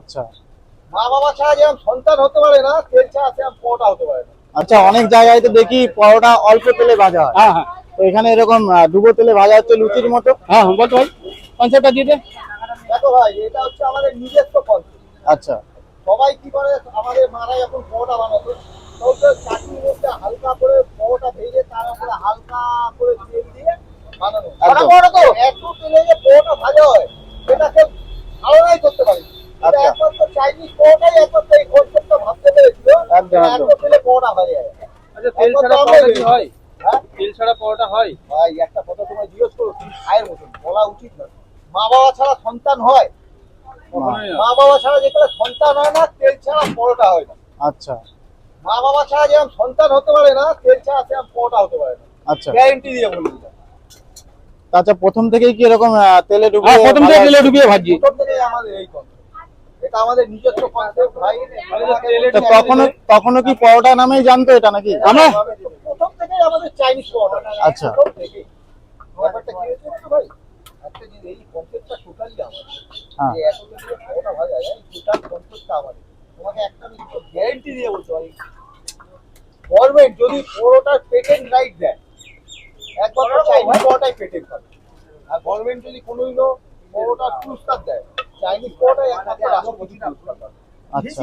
আচ্ছা। মা বাবা ছাড়া যেরকম সন্তান হতে পারে না তেল ছাড়া সেরকম পটা হতে পারে না। আচ্ছা অনেক জায়গায় তো দেখি পরোটা অল্প তেলে ভাজা হয়। হ্যাঁ হ্যাঁ। তো এখানে এরকম ডুবো তেলে ভাজা হচ্ছে লুচির মতো? হ্যাঁ হ্যাঁ বলতো ভাই কনসেপ্টটা দিয়ে দে। দেখো ভাই এটা হচ্ছে আমাদের নিজস্ব কনসেপ্ট আচ্ছা। সবাই কি করে? আমাদের মারা যখন পরোটা বানাতো তখন চাটনির মধ্যে হালকা করে পরোটা ভেজে তার উপরে হালকা করে তেল দিয়ে বানানো। একদম। বড় তো? এত তেলে যে পরোটা ভাজা হয় সেটা কেউ ধারণাই করতে পারে আচ্ছা। একমাত্র চাইনিজ পরোটাই একমাত্র এই কনসেপ্টটা ভাবতে পেরেছিল। একদম, একদম। এত তেলে পরোটা আচ্ছা তেল ছাড়া কি হয়? হ্যাঁ? তেল ছাড়া পরোটা হয়? ভাই একটা কথা তোমায় জিজ্ঞেস করো তুমি খায়ের মতন বলা উচিত না মা বাবা ছাড়া সন্তান হয়? মা বাবা ছাড়া যেখানে সন্তান হয় না তেল ছাড়া পরোটা হয় না। আচ্ছা। মা বাবা ছাড়া যেরকম সন্তান হতে পারে না তেল ছাড়া সেরকম পরোটা হতে পারে না। আচ্ছা। গ্যারেন্টি দিয়ে আচ্ছা প্রথম থেকেই কি এরকম আহ, তেলে ডুবো হ্যাঁ প্রথম থেকে তেলে ডুবিয়ে ভাজি প্রথম থেকেই আমাদের এই concept। এটা আমাদের নিজস্ব কনসেপ্ট ভাই। তো তখনও তখনও কি পরোটা নামেই জানতো এটা নাকি? আমরা প্রথম থেকেই আমাদের চাইনিজ পরোটা। আচ্ছা। প্রথম ব্যাপারটা কি হয়েছে জানো ভাই? একটা জিনিস এই কনসেপ্টটা টোটালি আমাদের। হ্যাঁ। যে এত কিছু পরোটা ভাজা যায় টোটাল কনসেপ্টটা আমাদের। তোমাকে একটা আমি গ্যারেন্টি দিয়ে বলতে পারি। গভর্নমেন্ট যদি পরোটার পেটেন্ট রাইট দেয় একমাত্র চাইনিজ পরোটাই পেটেন্ট পাবে আর গভর্নমেন্ট যদি পরোটার পুরস্কার দেয় আচ্ছা।